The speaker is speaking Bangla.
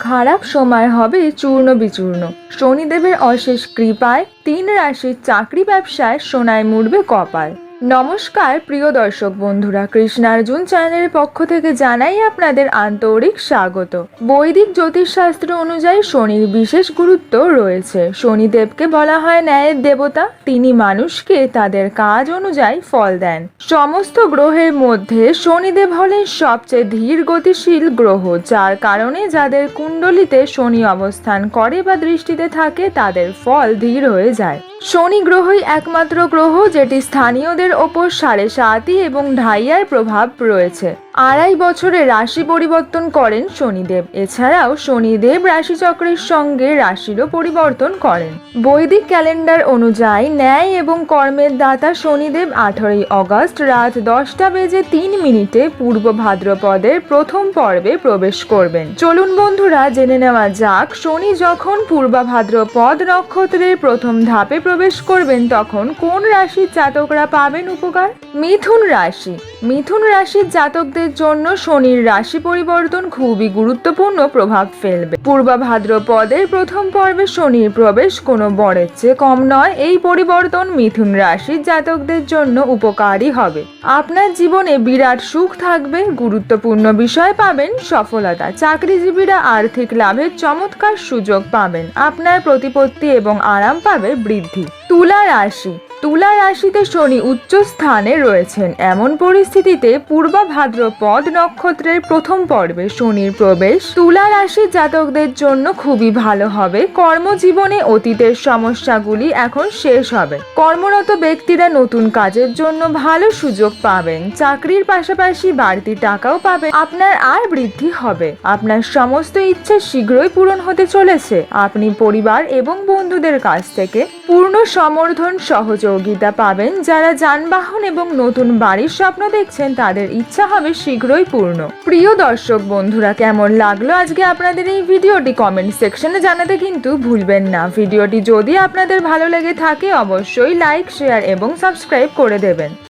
খারাপ সময় হবে চূর্ণ বিচূর্ণ। শনিদেবের অশেষ কৃপায়, তিন রাশির চাকরি ব্যবসায় সোনায় মুড়বে কপাল। নমস্কার, প্রিয় দর্শক বন্ধুরা কৃষ্ণার্জুন চ্যানেলের পক্ষ থেকে জানাই আপনাদের আন্তরিক স্বাগত। বৈদিক জ্যোতিষশাস্ত্র অনুযায়ী শনির বিশেষ গুরুত্ব রয়েছে। শনিদেবকে বলা হয় ন্যায়ের দেবতা, তিনি মানুষকে তাদের কাজ অনুযায়ী ফল দেন। সমস্ত গ্রহের মধ্যে শনিদেব হলেন সবচেয়ে ধীর গতিশীল গ্রহ, যার কারণে যাদের কুণ্ডলিতে শনি অবস্থান করে বা দৃষ্টিতে থাকে, তাদের ফল ধীর হয়ে যায়। শনি গ্রহই একমাত্র গ্রহ যেটি স্থানীয়দের ওপর সাড়ে সাতই এবং ঢাইয়ার প্রভাব রয়েছে। আড়াই বছরে রাশি পরিবর্তন করেন শনিদেব। এছাড়াও শনিদেব রাশিচক্রের সঙ্গে রাশিরও পরিবর্তন করেন। বৈদিক ক্যালেন্ডার অনুযায়ী ন্যায় এবং কর্মের দাতা শনিদেব আঠারোই অগস্ট রাত দশটা বেজে তিন মিনিটে পূর্ব ভাদ্রপদের প্রথম পর্বে প্রবেশ করবেন। চলুন বন্ধুরা, জেনে নেওয়া যাক, শনি যখন পূর্বা ভাদ্রপদ নক্ষত্রের প্রথম ধাপে প্রবেশ করবেন, তখন কোন রাশির জাতকরা পাবেন উপকার? মিথুন রাশি। মিথুন রাশির জাতকদের জন্য শনির রাশি পরিবর্তন খুবই গুরুত্বপূর্ণ প্রভাব ফেলবে। পূর্বা ভাদ্রপদের প্রথম পর্বে শনির প্রবেশ কোনো বরের চেয়ে কম নয়। এই পরিবর্তন মিথুন রাশির জাতকদের জন্য উপকারী হবে। আপনার জীবনে বিরাট সুখ থাকবে, গুরুত্বপূর্ণ বিষয় পাবেন, সফলতা। চাকরিজীবীরা আর্থিক লাভের চমৎকার সুযোগ পাবেন। আপনার প্রতিপত্তি এবং আরাম পাবে বৃদ্ধি। তুলা রাশি। তুলা রাশিতে শনি উচ্চ স্থানে রয়েছেন। এমন পরিস্থিতিতে পূর্বা ভাদ্রপদ নক্ষত্রের প্রথম পর্বে শনির প্রবেশ। তুলা রাশি জাতকদের জন্য খুবই ভালো হবে। কর্মজীবনে অতীতের সমস্যাগুলি এখন শেষ হবে। কর্মরত ব্যক্তিরা নতুন কাজের জন্য ভালো সুযোগ পাবেন। চাকরির পাশাপাশি বাড়তি টাকাও পাবেন। আপনার আর বৃদ্ধি হবে। আপনার সমস্ত ইচ্ছা শীঘ্রই পূরণ হতে চলেছে। আপনি পরিবার এবং বন্ধুদের কাছ থেকে পূর্ণ সমর্থন সহযোগিতা পাবেন। যারা যানবাহন এবং নতুন বাড়ির স্বপ্ন দেখছেন, তাদের ইচ্ছা হবে শীঘ্রই পূর্ণ। প্রিয় দর্শক বন্ধুরা, কেমন লাগল আজকে আপনাদের এই ভিডিওটি? কমেন্ট সেকশনে জানাতে কিন্তু ভুলবেন না। ভিডিওটি যদি আপনাদের ভালো লেগে থাকে, অবশ্যই লাইক, শেয়ার এবং সাবস্ক্রাইব করে দেবেন।